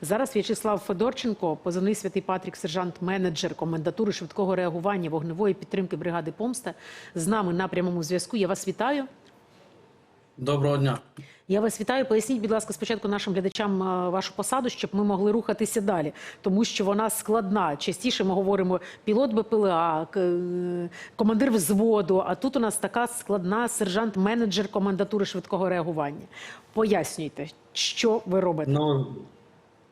Зараз В'ячеслав Федорченко, позивний святий Патрік, сержант-менеджер комендатури швидкого реагування вогневої підтримки бригади Помста, з нами на прямому зв'язку. Я вас вітаю. Доброго дня. Я вас вітаю. Поясніть, будь ласка, спочатку нашим глядачам е, вашу посаду, щоб ми могли рухатися далі, тому що вона складна. Частіше ми говоримо пілот БПЛА, е, командир взводу. А тут у нас така складна сержант-менеджер комендатури швидкого реагування. Пояснюйте, що ви робите. Ну,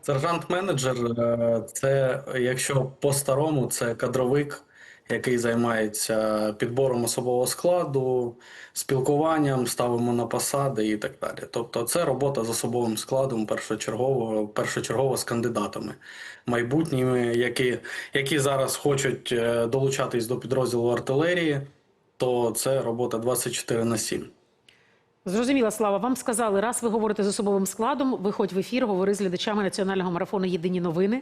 сержант-менеджер е, це, якщо по-старому, це кадровик, який займається підбором особового складу, спілкуванням, ставимо на посади і так далі. Тобто, це робота з особовим складом першочергово, першочергово з кандидатами майбутніми, які, які зараз хочуть е, долучатись до підрозділу артилерії, то це робота 24 на 7. Зрозуміла, Слава. Вам сказали, раз ви говорите з особовим складом, виходь в ефір, говори з глядачами національного марафону Єдині новини.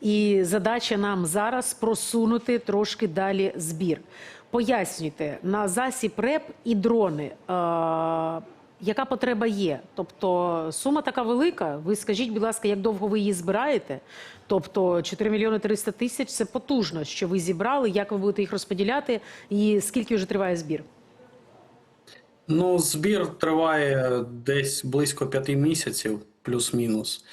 І задача нам зараз просунути трошки далі збір. Пояснюйте на засіб РЕП і дрони. Е- яка потреба є? Тобто сума така велика. Ви скажіть, будь ласка, як довго ви її збираєте? Тобто 4 мільйони 300 тисяч це потужно, що ви зібрали. Як ви будете їх розподіляти? І скільки вже триває збір? Ну, збір триває десь близько п'яти місяців, плюс-мінус.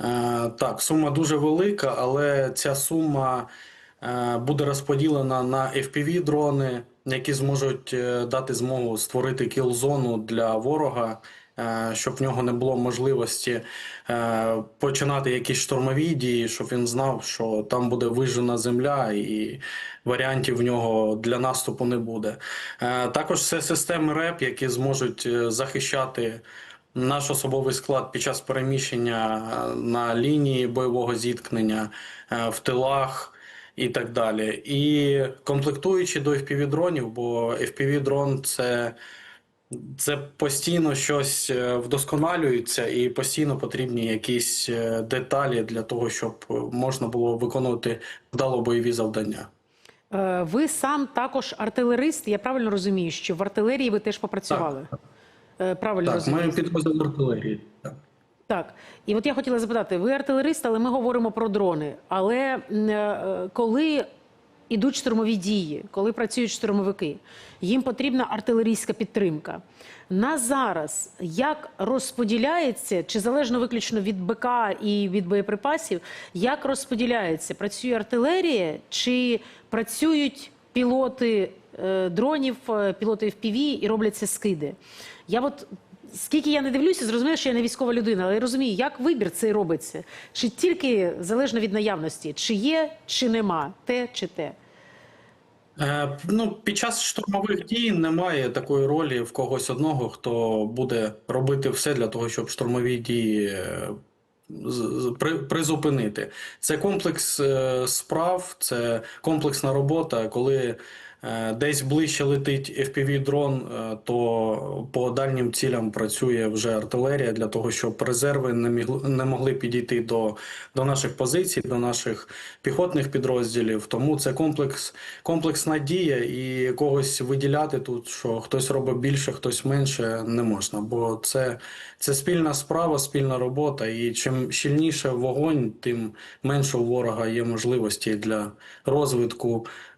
Е, так, сума дуже велика, але ця сума е, буде розподілена на FPV-дрони, які зможуть е, дати змогу створити кіл-зону для ворога, щоб в нього не було можливості е, починати якісь штурмові дії, щоб він знав, що там буде вижжена земля і варіантів в нього для наступу не буде. Е, Також це системи РЕП, які зможуть е, захищати наш особовий склад під час переміщення е, на лінії бойового зіткнення, е, в тилах. І так далі. І комплектуючи до FPV-дронів, бо FPV-дрон це, це постійно щось е, вдосконалюється і постійно потрібні якісь е, деталі для того, щоб е, можна було виконувати вдало бойові завдання. Ви сам також артилерист. Я правильно розумію, що в артилерії ви теж попрацювали? Е, Правильно Так, розумію. ми підрозділ артилерії. Так. Так, і от я хотіла запитати: ви артилерист, але ми говоримо про дрони. Але коли ідуть штурмові дії, коли працюють штурмовики, їм потрібна артилерійська підтримка. На зараз як розподіляється, чи залежно виключно від БК і від боєприпасів, як розподіляється? Працює артилерія чи працюють пілоти е, дронів, е, пілоти FPV і робляться скиди? Я от Скільки я не дивлюся, зрозуміло, що я не військова людина, але я розумію, як вибір цей робиться. Чи тільки залежно від наявності, чи є, чи нема, те чи те. Е, ну, під час штурмових дій немає такої ролі в когось одного, хто буде робити все для того, щоб штурмові дії е, призупинити. Це комплекс е, справ, це комплексна робота, коли десь ближче летить FPV-дрон, е, то по дальнім цілям працює вже артилерія для того, щоб резерви не, мігли- не могли підійти до, до наших позицій, до наших піхотних підрозділів. Тому це комплекс, комплексна дія, і когось виділяти тут, що хтось робить більше, хтось менше, не можна. Бо це, це спільна справа, спільна робота. І чим щільніше вогонь, тим менше у ворога є можливості для розвитку е,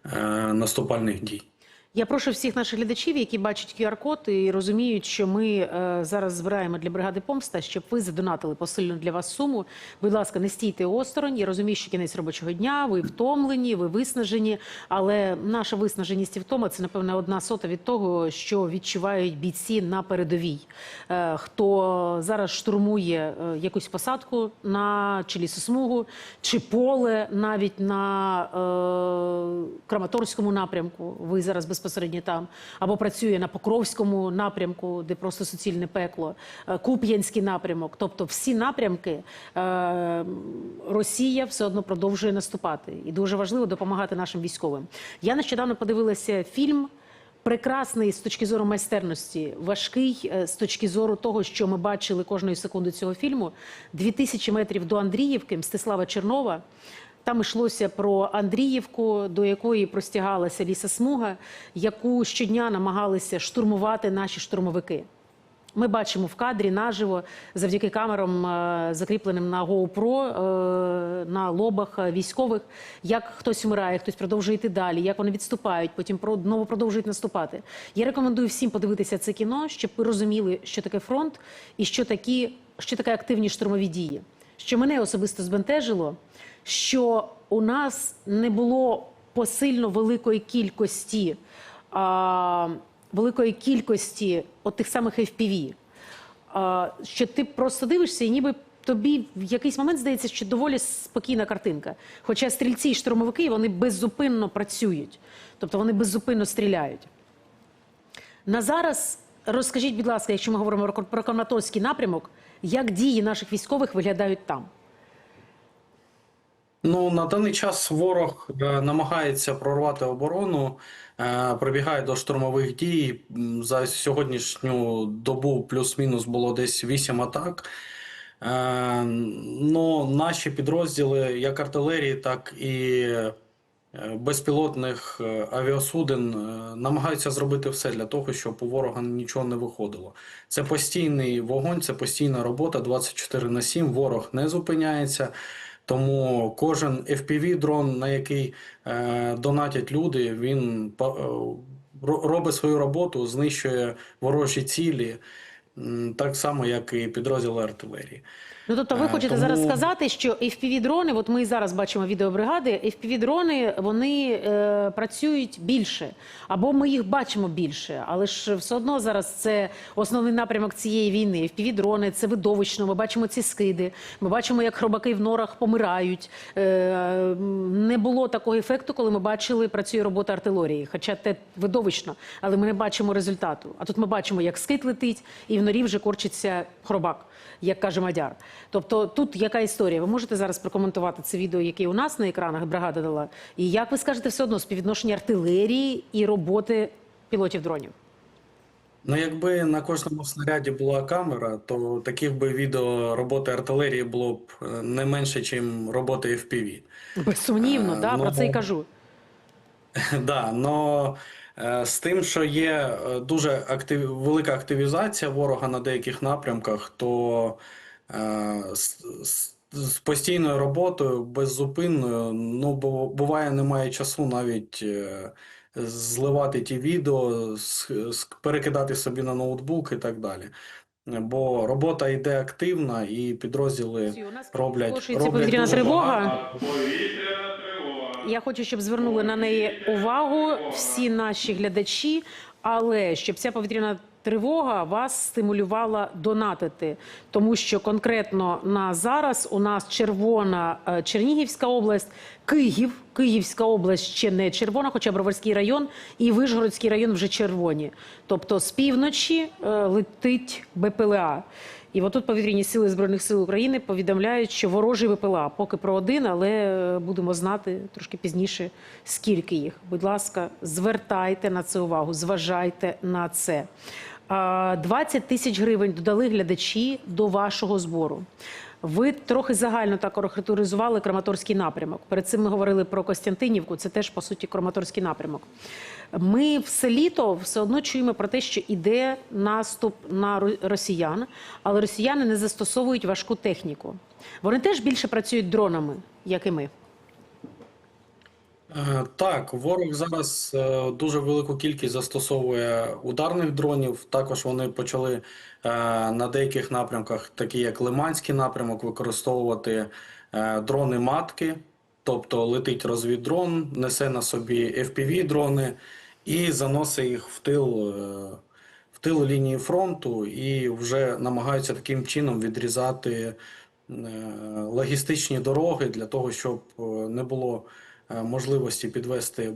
наступальних дій. Я прошу всіх наших глядачів, які бачать QR-код і розуміють, що ми е, зараз збираємо для бригади помста, щоб ви задонатили посильну для вас суму. Будь ласка, не стійте осторонь. Я розумію, що кінець робочого дня, ви втомлені, ви виснажені. Але наша виснаженість і втома це напевно одна сота від того, що відчувають бійці на передовій. Е, хто зараз штурмує е, якусь посадку на чи лісосмугу, чи поле навіть на е, Краматорському напрямку. Ви зараз безпосередньо там, або працює на Покровському напрямку, де просто суцільне пекло, е, Куп'янський напрямок. Тобто всі напрямки е, Росія все одно продовжує наступати, і дуже важливо допомагати нашим військовим. Я нещодавно подивилася фільм. Прекрасний з точки зору майстерності, важкий е, з точки зору того, що ми бачили кожної секунди цього фільму. 2000 метрів до Андріївки Мстислава Чернова. Там йшлося про Андріївку, до якої простягалася лісосмуга, яку щодня намагалися штурмувати наші штурмовики. Ми бачимо в кадрі наживо завдяки камерам, е, закріпленим на GoPro, е, на лобах військових, як хтось вмирає, хтось продовжує йти далі, як вони відступають, потім знову продовжують наступати. Я рекомендую всім подивитися це кіно, щоб ви розуміли, що таке фронт і що такі, що таке активні штурмові дії. Що мене особисто збентежило, що у нас не було посильно великої кількості. А, великої кількості от тих самих FPV, а, що ти просто дивишся, і ніби тобі в якийсь момент здається, що доволі спокійна картинка. Хоча стрільці і штурмовики вони беззупинно працюють, тобто вони беззупинно стріляють. На зараз розкажіть, будь ласка, якщо ми говоримо про- Краматорський напрямок, як дії наших військових виглядають там? Ну, на даний час ворог е, намагається прорвати оборону, е, прибігає до штурмових дій. За сьогоднішню добу плюс-мінус було десь 8 атак. Е, Ну, наші підрозділи, як артилерії, так і безпілотних авіасуден, намагаються зробити все для того, щоб у ворога нічого не виходило. Це постійний вогонь, це постійна робота 24 на 7. Ворог не зупиняється. Тому кожен FPV-дрон, на який е, донатять люди, він е, робить свою роботу, знищує ворожі цілі, так само, як і підрозділи артилерії. Ну, тобто, ви Е, хочете тому- зараз сказати, що FPV-дрони, от ми і зараз бачимо відеобригади, FPV-дрони, вони е, працюють більше, або ми їх бачимо більше, але ж все одно зараз це основний напрямок цієї війни. FPV-дрони, це видовищно, ми бачимо ці скиди, ми бачимо, як хробаки в норах помирають. Е, не було такого ефекту, коли ми бачили, працює робота артилерії, хоча те видовищно, але ми не бачимо результату. А тут ми бачимо, як скид летить, і в норі вже корчиться хробак як каже Мадяр. Тобто тут яка історія? Ви можете зараз прокоментувати це відео, яке у нас на екранах бригада дала? І як ви скажете все одно співвідношення артилерії і роботи пілотів дронів? Ну, якби на кожному снаряді була камера, то таких би відео роботи артилерії було б е, не менше, ніж роботи FPV. Безсумнівно, Е, да, про ну, це і кажу. Да, но з тим, що є е, дуже актив... велика активізація ворога на деяких напрямках, то з, з, з постійною роботою, беззупинною, ну, бу- буває, немає часу навіть е, зливати ті відео, перекидати собі на ноутбук і так далі. Бо робота йде активна, і підрозділи роблять, роблять. Повітряна тривога. Я хочу, щоб звернули на неї увагу всі наші глядачі, але щоб ця повітряна тривога вас стимулювала донатити, тому що конкретно на зараз у нас червона е, Чернігівська область, Київ, Київська область ще не червона, хоча Броварський район і Вишгородський район вже червоні. Тобто з півночі е, летить БПЛА. І отут повітряні сили Збройних сил України повідомляють, що ворожий ВПЛА поки про один, але е, будемо знати трошки пізніше, скільки їх. Будь ласка, звертайте на це увагу, зважайте на це. А, 20 тисяч гривень додали глядачі до вашого збору. Ви трохи загально так охарактеризували Краматорський напрямок. Перед цим ми говорили про Костянтинівку. Це теж по суті Краматорський напрямок. Ми все літо все одно чуємо про те, що іде наступ на росіян, але росіяни не застосовують важку техніку. Вони теж більше працюють дронами, як і ми. Е, Так, ворог зараз е, дуже велику кількість застосовує ударних дронів. Також вони почали е, на деяких напрямках, такі як Лиманський напрямок, використовувати е, дрони-матки. Тобто летить розвіддрон, несе на собі FPV-дрони і заносить їх в тил, в тил лінії фронту і вже намагаються таким чином відрізати логістичні дороги для того, щоб не було можливості підвести е,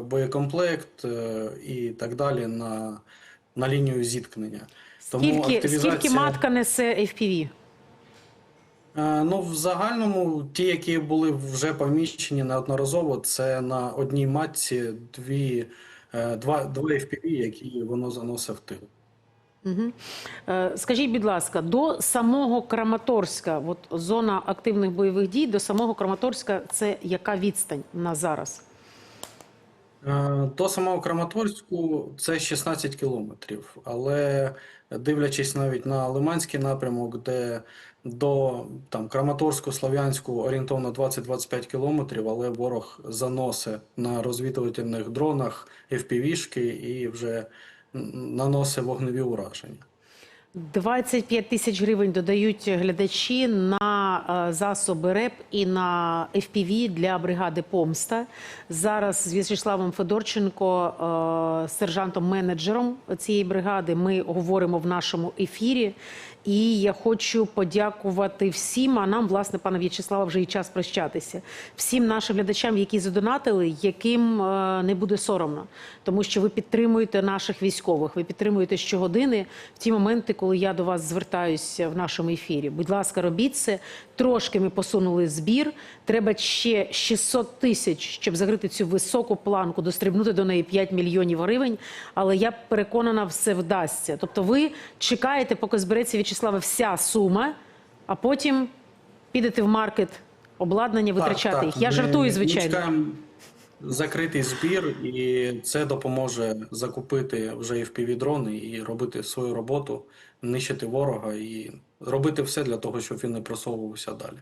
боєкомплект е, і так далі на, на лінію зіткнення. Скільки, скільки матка несе FPV? Е, Ну, в загальному, ті, які були вже поміщені неодноразово, це на одній матці дві, е, два, два FPV, які воно заносить в тил. Угу. Скажіть, будь ласка, до самого Краматорська, от зона активних бойових дій, до самого Краматорська це яка відстань на зараз? Е, До самого Краматорську це 16 кілометрів, але дивлячись навіть на Лиманський напрямок, де до там, Краматорську, Слов'янську орієнтовно 20-25 кілометрів, але ворог заносить на розвідувальних дронах FPV-шки і вже наносить вогневі ураження. 25 тисяч гривень додають глядачі на е, засоби РЕП і на FPV для бригади Помста. Зараз з В'ячеславом Федорченко, е, сержантом-менеджером цієї бригади, ми говоримо в нашому ефірі. І я хочу подякувати всім, а нам, власне, пане В'ячеслава, вже і час прощатися. Всім нашим глядачам, які задонатили, яким е, не буде соромно, тому що ви підтримуєте наших військових, ви підтримуєте щогодини в ті моменти, коли я до вас звертаюся в нашому ефірі. Будь ласка, робіть це. Трошки ми посунули збір. Треба ще 600 тисяч, щоб закрити цю високу планку, дострибнути до неї 5 мільйонів гривень. Але я переконана, все вдасться. Тобто, ви чекаєте, поки збереться В'ячеславе вся сума, а потім підете в маркет обладнання витрачати їх. Я Ми- жартую, Ми звичайно. чекаємо закритий збір, і це допоможе закупити вже FPV-дрони і робити свою роботу, нищити ворога і робити все для того, щоб він не просовувався далі.